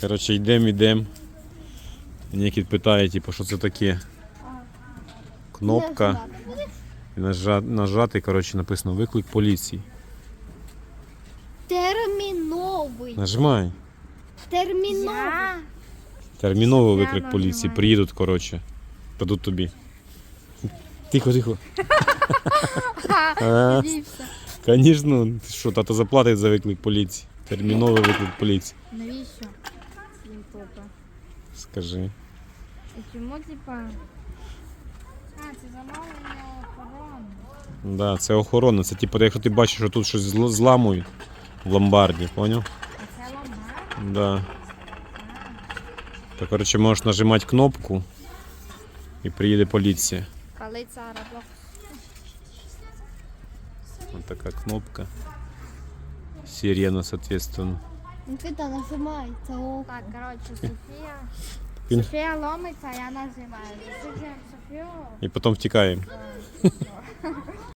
Коротше, йдемо, йдемо. Нікіт питає, типу, що це таке. Кнопка. І нажа- нажати, коротше, написано виклик поліції. Терміновий. Нажимай. Терміновий. Терміновий виклик поліції. Приїдуть, коротше. Дадуть тобі. Тихо, тихо. Звісно, що, тато заплатить за виклик поліції. Терміновий виклик поліції. Навіщо? Їм попа. Скажи. І чому, типа. А, це замовлення охорони. Да, це охорона. Це типу, якщо ти бачиш, що тут щось зл- зламують в ломбарді, поняв? А це ламар? Да. То, коротше, можеш нажимати кнопку і приїде поліція. Коли це робок. Ось така кнопка. Сирена, соответственно. Нікіта, нажимай. Це око. Так, коротше, Софія. Він- Софія ломиться, я нажимаю. Засуджуємо Софію. І потім втікаємо.